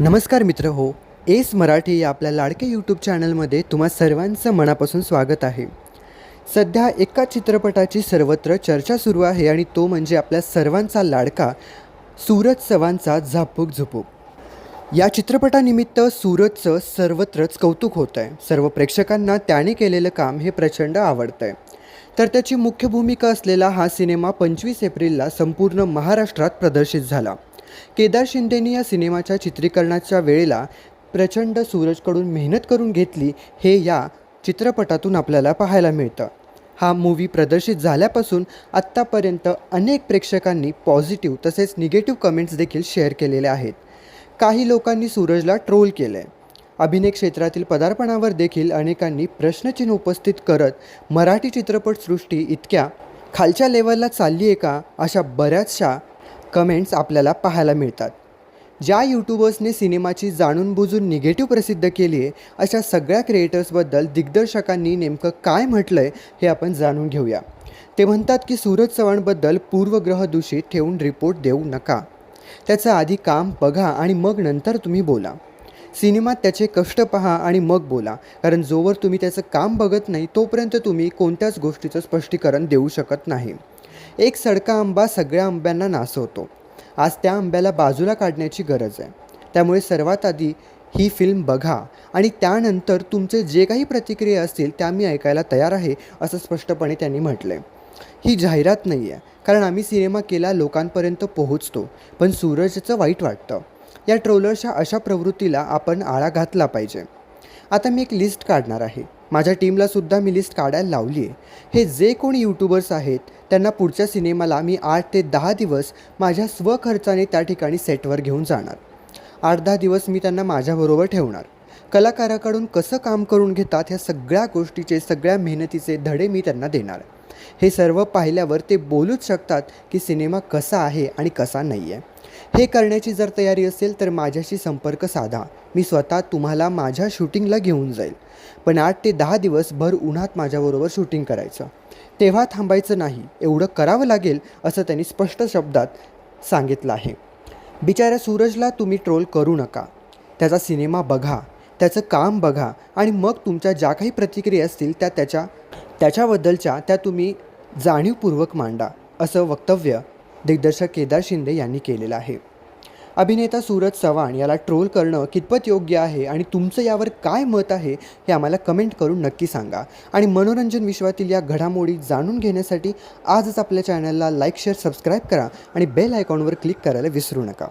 नमस्कार मित्र हो एस मराठी या आपल्या लाडके यूट्यूब चॅनलमध्ये तुम्हा सर्वांचं मनापासून स्वागत आहे. सध्या एका चित्रपटाची सर्वत्र चर्चा सुरू आहे आणि तो म्हणजे आपल्या सर्वांचा लाडका सूरज चव्हाणचा झापूक झुपूक. या चित्रपटानिमित्त सूरजचं सर्वत्रच कौतुक होतं आहे सर्व प्रेक्षकांना त्याने केलेलं काम हे प्रचंड आवडतं आहे तर त्याची मुख्य भूमिका असलेला हा सिनेमा पंचवीस एप्रिलला संपूर्ण महाराष्ट्रात प्रदर्शित झाला. केदार शिंदेनी या सिनेमाच्या चित्रीकरणाच्या वेळेला प्रचंड सूरजकडून मेहनत करून घेतली हे या चित्रपटातून आपल्याला पाहायला मिळतं. हा मूवी प्रदर्शित झाल्यापासून आत्तापर्यंत अनेक प्रेक्षकांनी पॉझिटिव्ह तसेच निगेटिव्ह कमेंट्स देखील शेअर केलेले आहेत. काही लोकांनी सूरजला ट्रोल केलं आहे अभिनय क्षेत्रातील पदार्पणावर देखील अनेकांनी प्रश्नचिन्ह उपस्थित करत मराठी चित्रपटसृष्टी इतक्या खालच्या लेवलला चालली आहे का? अशा बऱ्याचशा कमेंट्स आपल्याला पाहायला मिळतात. ज्या यूट्यूबर्सने सिनेमाची जाणून बुजून निगेटिव्ह प्रसिद्ध केली आहे अशा सगळ्या क्रिएटर्सबद्दल दिग्दर्शकांनी नेमकं काय म्हटलं आहे हे आपण जाणून घेऊया. ते म्हणतात की सूरज चव्हाणबद्दल पूर्वग्रह दूषित ठेवून रिपोर्ट देऊ नका. त्याचं आधी काम बघा आणि मग नंतर तुम्ही बोला. सिनेमात त्याचे कष्ट पहा आणि मग बोला कारण जोवर तुम्ही त्याचं काम बघत नाही तोपर्यंत तुम्ही कोणत्याच गोष्टीचं स्पष्टीकरण देऊ शकत नाही. एक सडका आंबा सगळ्या आंब्यांना नासवतो. आज त्या आंब्याला बाजूला काढण्याची गरज आहे. त्यामुळे सर्वात आधी ही फिल्म बघा आणि त्यानंतर तुमचे जे काही प्रतिक्रिया असतील त्या मी ऐकायला तयार आहे असं स्पष्टपणे त्यांनी म्हटलं आहे ही जाहिरात नाही आहे कारण आम्ही सिनेमा केला लोकांपर्यंत पोहोचतो पण सूरजचं वाईट वाटतं. या ट्रोलर्सच्या अशा प्रवृत्तीला आपण आळा घातला पाहिजे. आता मी एक लिस्ट काढणार आहे. माझ्या टीमलासुद्धा मी लिस्ट काढायला लावली आहे हे जे कोणी यूट्यूबर्स आहेत त्यांना पुढच्या सिनेमाला मी आठ ते दहा दिवस माझ्या स्वखर्चाने त्या ठिकाणी सेटवर घेऊन जाणार. आठ दहा दिवस मी त्यांना माझ्याबरोबर ठेवणार. कलाकाराकडून कसं काम करून घेतात ह्या सगळ्या गोष्टीचे सगळ्या मेहनतीचे धडे मी त्यांना देणार. हे सर्व पाहिल्यावर ते बोलूच शकतात की सिनेमा कसा आहे आणि कसा नाही आहे हे करण्याची जर तयारी असेल तर माझ्याशी संपर्क साधा. मी स्वतः तुम्हाला माझ्या शूटिंगला घेऊन जाईल. पण आठ ते दहा दिवस भर उन्हात माझ्याबरोबर शूटिंग करायचं. तेव्हा थांबायचं नाही. एवढं करावं लागेल असं त्यांनी स्पष्ट शब्दात सांगितलं आहे. बिचाऱ्या सूरजला तुम्ही ट्रोल करू नका. त्याचा सिनेमा बघा. त्याचं काम बघा. आणि मग तुमच्या ज्या काही प्रतिक्रिया असतील त्या त्याच्या त्याच्याबद्दलच्या त्या तुम्ही जाणीवपूर्वक मांडा असं वक्तव्य दिग्दर्शक केदार शिंदे यांनी केलेलं आहे. अभिनेता सूरज चव्हाण याला ट्रोल करणं कितपत योग्य आहे आणि तुमचं यावर काय मत आहे हे आम्हाला कमेंट करून नक्की सांगा. आणि मनोरंजन विश्वातील या घडामोडी जाणून घेण्यासाठी आजच आपल्या चॅनलला लाईक शेअर सबस्क्राईब करा आणि बेल आयकॉनवर क्लिक करायला विसरू नका.